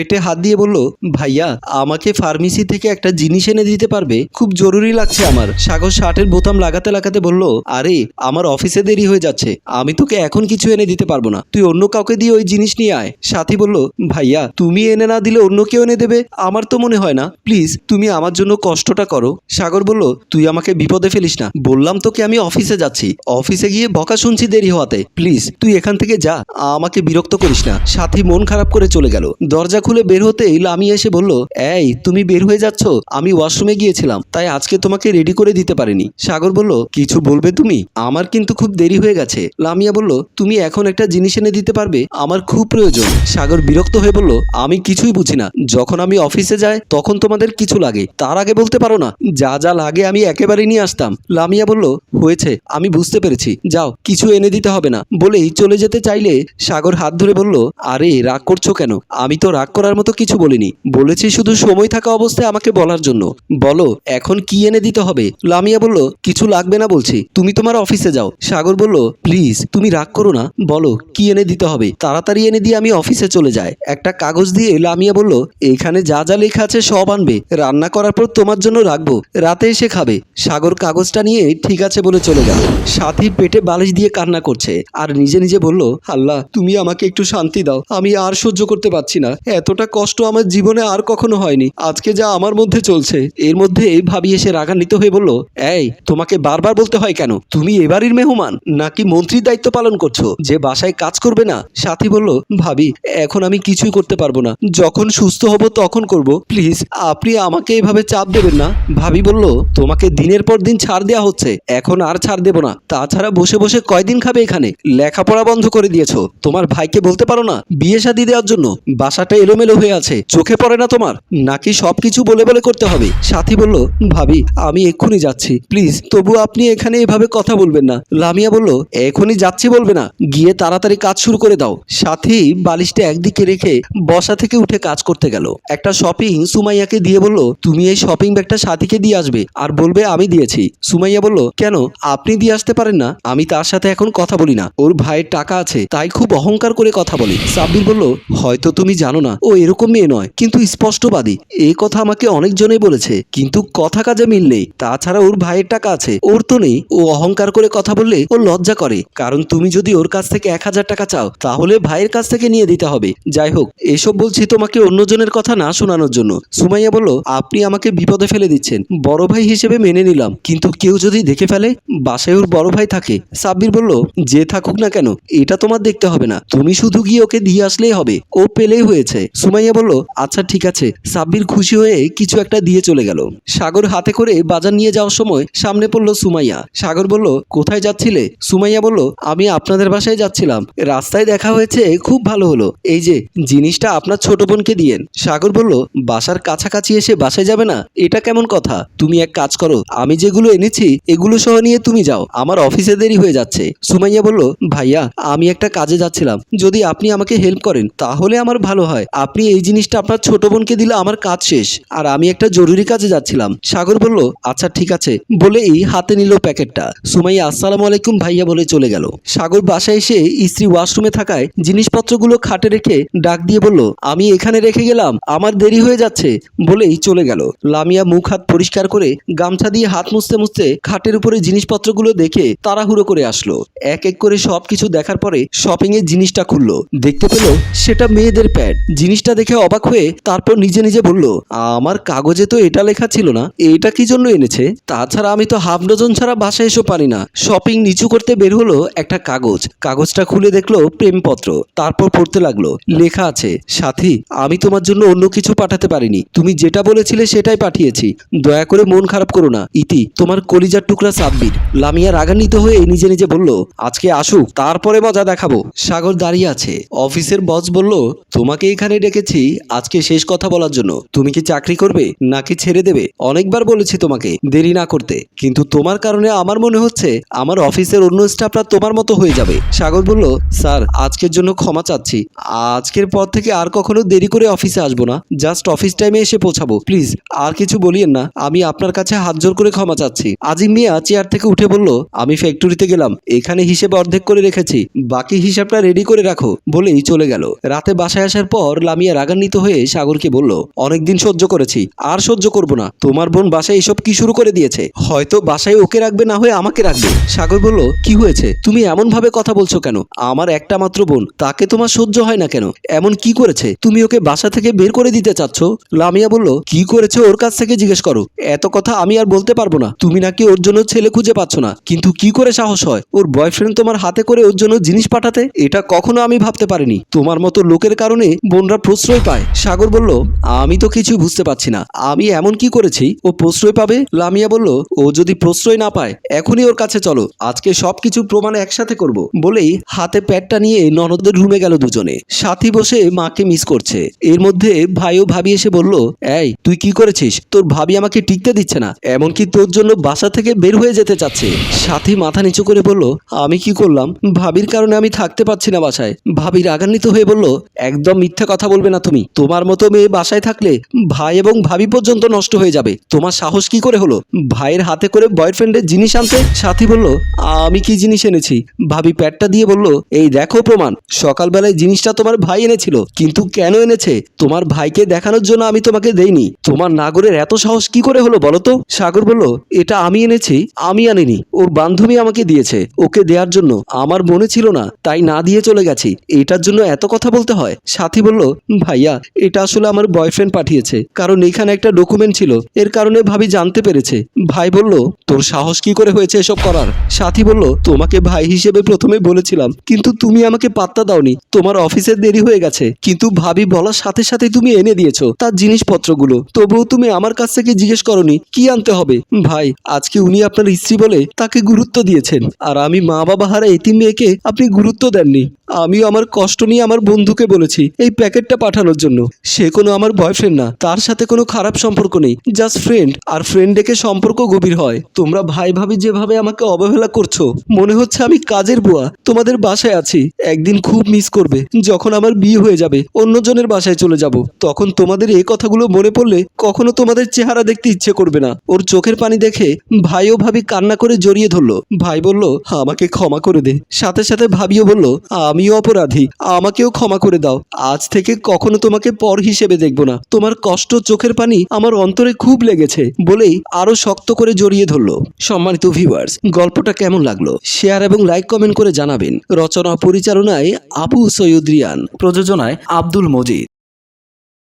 পেটে হাত দিয়ে বলল, ভাইয়া, আমাকে ফার্মেসি থেকে একটা জিনিস এনে দিতে পারবে? খুব জরুরি লাগছে আমার। সাগর শার্টের বোতাম লাগাতে লাগাতে বলল, আরে, আমার অফিসে দেরি হয়ে যাচ্ছে। আমি তোকে এখন কিছু এনে দিতে পারব না। তুই অন্য কাউকে দিয়ে ওই জিনিস নিয়ে আয়। সাথী বলল, ভাইয়া, তুমি এনে না দিলে অন্য কেউ এনে দেবে? আমার তো মনে হয় না। প্লিজ, তুমি আমার জন্য কষ্টটা করো। সাগর বলল, তুই আমাকে বিপদে ফেলিস না। বললাম তোকে আমি অফিসে যাচ্ছি। অফিসে গিয়ে বকা শুনছি দেরি হওয়াতে। প্লিজ, তুই এখান থেকে যা। আমাকে বিরক্ত করিস না। সাথী মন খারাপ করে চলে গেল। দরজা খুলে বের হতেই লামিয়া এসে বলল, এই, তুমি বের হয়ে যাচ্ছ? আমি ওয়াশরুমে গিয়েছিলাম, তাই আজকে তোমাকে রেডি করে দিতে পারিনি। সাগর বলল, কিছু বলবে তুমি? আমার কিন্তু খুব দেরি হয়ে গেছে। লামিয়া বলল, তুমি এখন একটা জিনিস এনে দিতে পারবে, আমার খুব প্রয়োজন। সাগর বিরক্ত হয়ে বলল, আমি কিছুই বুঝি না। যখন আমি অফিসে যাই, তখন তোমাদের কিছু লাগে। তার আগে বলতে পারো না, যা যা লাগে আমি একেবারে নিয়ে আসতাম। লামিয়া বলল, হয়েছে, আমি বুঝতে পেরেছি। যাও, কিছু এনে দিতে হবে না। বলেই চলে যেতে চাইলে সাগর হাত ধরে বলল, আরে, রাগ করছ কেন? আমি তো রাগ করার মতো কিছু বলিনি। বলেছি শুধু সময় থাকা অবস্থায় আমাকে বলার জন্য। বলো, এখন কি এনে দিতে হবে? লামিয়া বলল, কিছু লাগবে না বলছি। তুমি তোমার অফিসে যাও। সাগর বলল, প্লিজ, তুমি রাগ করো না। বলো, কি এনে দিতে হবে? তাড়াতাড়ি এনে দিয়ে আমি অফিসে চলে যাই। একটা কাগজ দিয়ে লামিয়া বলল এখানে যা যা লেখা আছে সব আনবে। রান্না করার পর তোমার জন্য রাখব। রাতে এসে খাবে। সাগর কাগজটা নিয়ে ঠিক আছে বলে চলে গেল। সাথী পেটে বালিশ দিয়ে কান্না করছে। আর নিজে নিজে বলল, আল্লাহ, তুমি আমাকে একটু শান্তি দাও। আমি আর সহ্য করতে পারছি না। এতটা কষ্ট আমার জীবনে আর কখনো হয়নি। আজকে যা আমার মধ্যে চলছে, এর মধ্যে ভাবি এসে রাগান্বিত হয়ে বলল, এই, তোমাকে বারবার বলতে হয় কেন? তুমি এবারের মেহমান, নাকি মন্ত্রীর দায়িত্ব পালন করছ? যে বাসায় কাজ করবে না? সাথী বলল, ভাবি, এখন আমি কিছুই করতে পারব না। যখন সুস্থ হব তখন করব। প্লিজ, আপনি আমাকে এভাবে চাপ দেবেন না। ভাবি বলল, তোমাকে দিনের পর দিন ছাড় দেওয়া হচ্ছে। এখন আর ছাড় দেব না। তাছাড়া বসে বসে কয়দিন খাবে এখানে? লেখাপড়া বন্ধ করে দিয়েছ। তোমার ভাইকে বলতে পারো না? বিয়ে শাদী দেওয়ার জন্য। বাসাটা এলোমেলো হয়ে আছে। চোখে পড়ে না তোমার? নাকি সব কিছু বলে বলে করতে হবে? সাথী বলল, ভাবি, আমি এক্ষুনি যাচ্ছি। প্লিজ তবু আপনি এখানে এভাবে কথা বলবেন না। লামিয়া বলল, এখনই যাচ্ছি বলবে না। গিয়ে তাড়াতাড়ি কাজ শুরু করে দাও। সাথী বালিশটা একদিকে রেখে বসা থেকে উঠে কাজ করতে গেল। একটা শপিং সুমাইয়াকে দিয়ে বলল, তুমি এই শপিং ব্যাগটা সাথীকে দিয়ে আসবে আর বলবে আমি দিয়েছি। সুমাইয়া বলল, কেন? আপনি দিয়ে আসতে পারেন না। আমি তার সাথে এখন কথা বলি না। ওর ভাইয়ের টাকা আছে, তাই খুব অহংকার করে কথা বলি। সাব্বির বলল, হয়তো তুমি জানো না। ও এরকম মেয়ে নয়, কিন্তু স্পষ্টবাদী। এই কথা আমাকে অনেকজনেই বলেছে, কিন্তু কথা কাজে মিল নেই। তাছাড়া ওর ভাইয়ের টাকা আছে, ওর তো নেই। ও অহংকার করে কথা বললে ও লজ্জা করে। কারণ তুমি যদি ওর কাছ থেকে এক হাজার টাকা চাও, তাহলে ভাইয়ের কাছ থেকে নিয়ে দিতে হবে। যাই হোক, এসব বলছি তোমাকে অন্যজনের কথা না শোনানোর জন্য। সুমাইয়া বলল, আপনি আমাকে বিপদে ফেলে দিচ্ছেন। বড় ভাই হিসেবে মেনে নিলাম, কিন্তু কেউ যদি দেখে ফেলে, বাসায় ওর বড় ভাই থাকে। সাব্বির বলল, যে থাকুক না কেন, এটা তোমার দেখতে হবে না। তুমি শুধু গিয়ে ওকে দিয়ে আসলেই হবে। ও পেলেই হয়েছে। সুমাইয়া বলল আচ্ছা ঠিক আছে। সাব্বির খুশি হয়ে কিছু একটা দিয়ে চলে গেল। সাগর হাতে করে বাজার নিয়ে যাওয়ার সময় সামনে পড়ল সুমাইয়া। সাগর বলল, কোথায় যাচ্ছিলে? সুমাইয়া বলল, আমি আপনাদের বাসায় যাচ্ছিলাম। রাস্তায় দেখা হয়েছে, খুব ভালো হলো। এই যে, জিনিসটা আপনার ছোট বোনকে দিয়েন। সাগর বলল, বাসার কাছাকাছি এসে বাসায় যাবে না? এটা কেমন কথা? তুমি এক কাজ করো, আমি যেগুলো এনেছি, এগুলো সহ নিয়ে তুমি যাও। আমার অফিসে দেরি হয়ে যাচ্ছে। সুমাইয়া বলল, ভাইয়া, আমি একটা কাজে যাচ্ছিলাম। যদি আপনি আমাকে হেল্প করেন, তাহলে আমার ভালো হয়। আপনি এই জিনিসটা আপনার ছোট বোনকে দিলে আমার কাজ শেষ। আর আমি একটা জরুরি কাজে যাচ্ছিলাম। সাগর বলল আচ্ছা ঠিক আছে। বলে এই হাতে নিল প্যাকেটটা। সুমাইয়া, আসসালামু আলাইকুম ভাইয়া, বলে চলে গেল। সাগর বাসায় এসে স্ত্রী ওয়াশরুমে থাকায় জিনিসপত্রগুলো খাটে রেখে ডাক দিয়ে বলল, আমি এখানে রেখে গেলাম, আমার দেরি হয়ে যাচ্ছে। বলেই চলে গেল। লামিয়া মুখ হাত পরিষ্কার করে গামছা দিয়ে হাত মুছতে মুছতে খাটের উপরে জিনিসপত্রগুলো দেখে তাড়াহুড়ো করে আসলো। এক এক করে সবকিছু দেখার পরে শপিং এর জিনিসটা খুললো। দেখতে পেল, সেটা মেয়েদের প্যাড জিনিসটা দেখে অবাক হয়ে তারপর নিজে নিজে বলল, আমার কাগজে তো এটা লেখা ছিল না, এটা কি জন্য এনেছে? তাছাড়া আমি তো হাফ ডজন ছাড়া বাসায় এসো পারি না। শপিং নিচু করতে বের হলো একটা কাগজ। কাগজটা খুলে দেখল প্রেমপত্র। তারপর পড়তে লাগল, লেখা আছে, সাথী, আমি তোমার জন্য অন্য কিছু পাঠাতে পারিনি। তুমি যেটা বলেছিলে সেটাই পাঠিয়েছি। দয়া করে মন খারাপ করো না। ইতি, তোমার কলিজার টুকরা সাব্বির। লামিয়া রাগান্বিত হয়ে নিজে নিজে বলল, আজকে আসুক, তারপরে মজা দেখাবো। সাগর দাঁড়িয়ে আছে। অফিসের বস বলল, তোমাকে এখানে ডেকেছি, আজকে শেষ কথা বলার জন্য। তুমি কি চাকরি করবে নাকি ছেড়ে দেবে? অনেকবার বলেছি তোমাকে, দেরি না করতে। কিন্তু তোমার কারণে আমার মনে হচ্ছে, আমার অফিসের অন্য স্টাফরা তোমার মতো হয়ে যাবে। সাগর বলল, স্যার, আজকের জন্য ক্ষমা চাচ্ছি। আজকের পর থেকে আর কখনো দেরি করে অফিসে আসব না। জাস্ট অফিস টাইমে এসে পৌঁছাবো। প্লিজ, আর কিছু বলিয়েন না। আমি আপনার কাছে হাত জোর করে ক্ষমা চাচ্ছি। আজিম মিয়া চেয়ার থেকে উঠে বলল, আমি ফ্যাক্টরিতে গেলাম। এখানে হিসেব অর্ধেক করে রেখেছি। বাকি হিসাবটা রেডি করে রাখো। বলেই চলে গেল। রাতে বাসায় আসার পর লামিয়া রাগান্বিত হয়ে সাগরকে বলল, অনেকদিন সহ্য করেছি, আর সহ্য করব না। তোমার বোন বাসায় এসব কি শুরু করে দিয়েছে? হয়তো বাসায় ওকে রাখবে, না হয়ে আমাকে রাখবে। সাগর বলল, কি হয়েছে? তুমি এমন ভাবে কথা বলছো কেন? আমার একটা মাত্র বোন, তাকে তোমার সহ্য হয় না কেন? এমন কি করেছে? তুমি ওকে বাসা থেকে বের করে দিতে চাচ্ছ? লামিয়া বলল, কি করেছে ওর কাছ থেকে জিজ্ঞেস করো। এত কথা আমি আর বলতে পারব না। তুমি নাকি ওর জন্য ছেলে খুঁজে পাচ্ছ না। কিন্তু কি করে সাহস হয়? ওর বয়ফ্রেন্ড তোমার হাতে করে ওর জন্য জিনিস পাঠাতে? এটা কখনো আমি ভাবতে পারিনি। তোমার মতো লোকের কারণে বোনরা প্রশ্রয় পায় সাগর বলল, আমি তো কিছু বুঝতে পারছি না। আমি এমন কি করেছি? ও প্রশ্রয় পাবে? লামিয়া বলল, ও যদি প্রশ্রয় না পায়, এখনই ওর কাছে চলো। আজকে সবকিছু প্রমাণ একসাথে করব। বলেই হাতে প্যাডটা নিয়ে ননদের রুমে গেল দুজনে। সাথী বসে মাকে মিস করছে। এর মধ্যে ভাই ও ভাবি এসে বলল, এই, তুই কি করেছিস? তোর ভাবি আমাকে টিকতে দিচ্ছে না। এমনকি তোর জন্য বাসা থেকে বের হয়ে যেতে চাচ্ছে। সাথী মাথা নিচু করে বলল, আমি কি করলাম? ভাবির কারণে আমি থাকতে পারছি না বাসায়। ভাবি রাগান্বিত হয়ে বলল, একদম মিথ্যা কথা বলবে না তুমি। তোমার মতো মেয়ে বাসায় থাকলে ভাই এবং ভাবি পর্যন্ত নষ্ট হয়ে যাবে। তোমার সাহস কি করে হলো? ভাইয়ের হাতে করে বয়ফ্রেন্ডের জিনিস আনতে সাথী বলল, আমি কি জিনিস এনেছি? ভাবি প্যাডটা দিয়ে বলল, এই দেখো প্রমাণ। সকালবেলায় জিনিসটা তোমার ভাই এনেছিল, কিন্তু কেন এনেছে? তোমার ভাইকে দেখানোর জন্য আমি তোমাকে দেইনি। তোমার নাগরের এত সাহস কি করে হলো বলো তো? সাগর বলল, এটা আমি এনেছি, আমি আনিনি। ওর বান্ধবী আমাকে দিয়েছে, ওকে দেওয়ার জন্য। আমার মনে ছিল না, তাই না দিয়ে চলে গেছি। এটার জন্য এত কথা বলতে হয়? সাথী বলল ভাইয়া, এটা আসলে আমার বয়ফ্রেন্ড পাঠিয়েছে, কারণ এখানে একটা ডকুমেন্ট ছিল, এর কারণে ভাবি জানতে পেরেছে। ভাই বলল, তোর সাহস কি করে হয়েছে এসব করার? সাথী বলল, তোমাকে ভাই হিসেবে প্রথমে বলেছিলাম, কিন্তু তুমি আমাকে পাত্তা দাওনি, তোমার অফিসের দেরি হয়ে গেছে, কিন্তু ভাবি বলার সাথে সাথে তুমি এনে দিয়েছ তার জিনিসপত্রগুলো। তবুও তুমি আমার কাছ থেকে জিজ্ঞেস করনি, কি আনতে হবে? ভাই, আজকে উনি আপনার স্ত্রী বলে তাকে গুরুত্ব দিয়েছেন, আর আমি মা বাবা হারা এতিম মেয়েকে আপনি গুরুত্ব দেননি। আমিও আমার কষ্ট নিয়ে আমার বন্ধুকে বলেছি, এই প্যাকেটটা পাঠানোর জন্য। সে কোনো আমার বয়ফ্রেন্ড না, তার সাথে কোনো খারাপ সম্পর্ক নেই জাস্ট ফ্রেন্ড আর ফ্রেন্ড ডেকে সম্পর্ক গভীর হয়। তোমরা ভাই ভাবি যেভাবে আমাকে অবহেলা করছ, মনে হচ্ছে আমি কাজের বুয়া, তোমাদের বাসায় আছি, একদিন খুব মিস করবে, যখন আমার বিয়ে হয়ে যাবে, অন্যজনের বাসায় চলে যাব। তখন তোমাদের এই কথাগুলো মনে পড়লে কখনো তোমাদের চেহারা দেখতে ইচ্ছে করবে না। ওর চোখের পানি দেখে ভাইও ভাবি কান্না করে জড়িয়ে ধরলো। ভাই বলল, আমাকে ক্ষমা করে দে। সাথে সাথে ভাবিও বলল, আমিও অপরাধী, আমাকেও ক্ষমা করে দাও। আজ থেকে কখনো তোমাকে পর হিসেবে দেখব না। তোমার কষ্ট চোখের পানি আমার অন্তরে খুব লেগেছে বলেই আরও শক্ত করে জড়িয়ে ধরলো। সম্মানিত ভিউয়ার্স গল্পটা কেমন লাগল? শেয়ার এবং লাইক কমেন্ট করে জানাবেন। রচনা পরিচালনায় আবু সৈয়দ রিয়ান, প্রযোজনায় আব্দুল মজিদ।